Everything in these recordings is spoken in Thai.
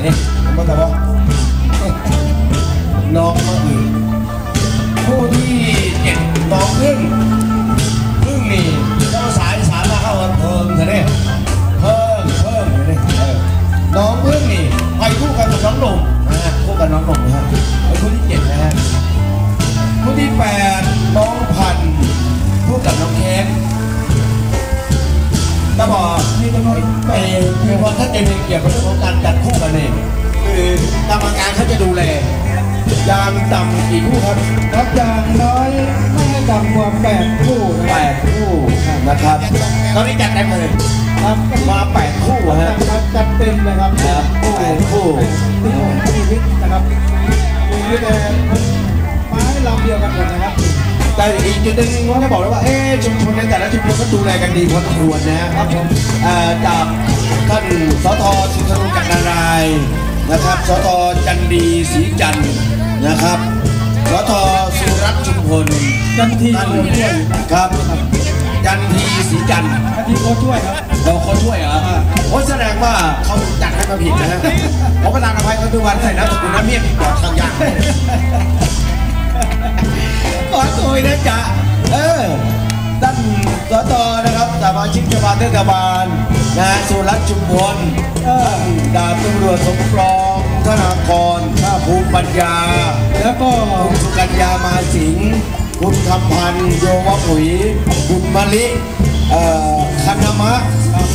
でね。またノーマ จะมีเกี่ยวกับเรื่องของการจัดคู่กันเนี่ยคือกรรมการเขาจะดูแลยางต่ำกี่คู่ครับครับอย่างน้อยไม่ให้ต่ำกว่าแปดคู่นะแปดคู่นะครับตอนนี้จัดได้เลยครับมาแปดคู่จัฮะดจัดเต็มเลยครับครับแปดคู่ที่ของชีวิตนะครับมีแต่ไม้ลำเดียวกันหมดนะครับแต่อีกจุดหนึ่งว่าจะบอกเลยว่าเอ๊ะชุมชนในแต่ละชุมชนก็ดูแลกันดีพอสมควรนะครับผมเอ่อจาก ท่านสทสุนทรจักรนารายณ์นะครับ สทจันดีศรีจันทร์นะครับ สทสุรัตน์ชุมพลจันทีท่านโคช่วยครับ จันทีศรีจันทร์จันทีโคช่วยครับเราเขาช่วยเหรอโอ้แสดงว่าเขาจัดให้มาผิดนะฮะผมประธานอภัยเขาทุกวันใส่น้ำสกุลน้ำเมียผิดกว่าทางยางขอโทษนะจ๊ะเออท่านสตนะครับสมาชิกสภาเทศบาล นะฮะสุรัตน์ชุมพลท่านดาบตำรวจสมปรอง ธนากรท่าภูมิปัญญา แล้วก็คุณสุกัญญามาสิงห์คุณคำพันธ์โยวปุ๋ย คุณมะลิเอ่อคันธมะ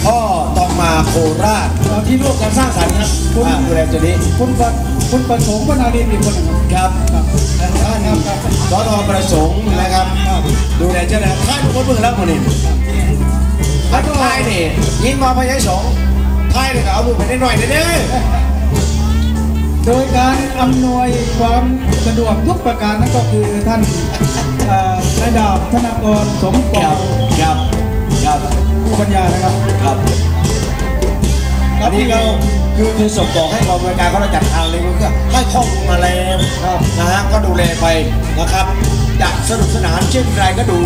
พ่อตองมาโคราชที่ร่วมกันสร้างสรรค์ครับคุณดูแลตัวนี้คุณปัดคุณประสงค์วนารีอีกคนหนึ่งครับครับท่านสทประสงค์นะครับ ดูแลเจ้าหน้าที่ท่านคนเมืองแล้วคนนี้ท่านท้ายนี่ยิ งมาพยายสองท้ายนี่ก็เอาลูกไปได้หน่อยเด้อโดยการอำนวยความสะดวกทุกประการนั่นก็คือท่านเอ่อนายดาบธนากรสมปคอรังบครับครับผู้ปัญญานะครับครับอันนี้ก็คือคือส่งต่อให้กองบริการเขาจัดทางเลยก็ให้ข้อมูลมาแล้วนะฮะก็ดูแลไปนะครับจะสนุกสนานเช่นไรก็ดู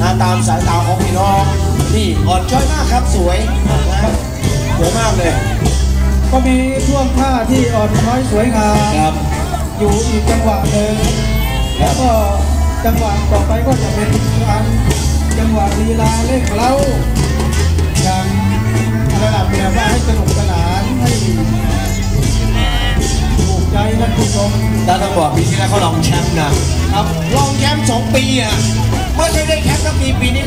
นะตามสายตาของพี่น้อง นี่อ่อนช้อยมากครับสวยนะครับสวยมากเลย ก็มีท่วงท่าที่อ่อนช้อยสวยงามครับ อยู่อีกจังหวะหนึ่งแล้วก็จังหวะต่อไปก็จะเป็นการจังหวะลีลาเล่นเล้าอย่างระดับแบบว่าให้สนุกสนานให้ถูกใจท่านผู้ชมแล้วต้องบอกปีที่แล้วเขาลองแชมป์นะครับลองแชมป์สองปีอะไม่ใช่ได้แชมป์สักปีปีนี้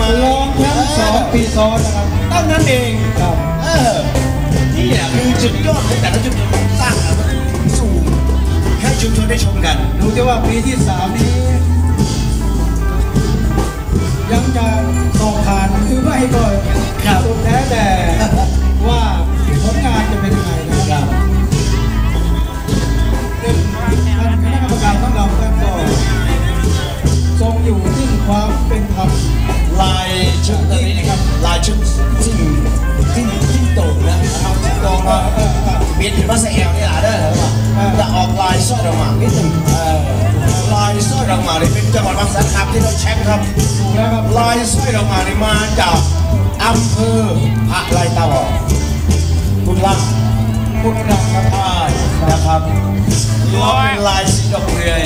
ขอแชมป์หน่อยได้ไหมลองแชมป์สองปีซ้อนนะครับเท่านั้นเองครับเออนี่แหละคือจุดยอดของแต่ละชุมชนสร้างแล้วสู่ให้ชุมชนได้ชมกัน ดูจะว่าปีที่สามนี้ เบียดถึงมาสแอลนี่แหละเด้อจะออกลายสร้อยดอกมากนิดหนึ่งลายสร้อยดอกมากนี่เป็นจังหวัดบางสาขาที่เราแชมป์ครับถูกแล้วครับลายสร้อยดอกมากนี่มาจากอำเภออะไรตาบอกคุณลักคุณรังครับใช่นะครับลายสีดอกเรือย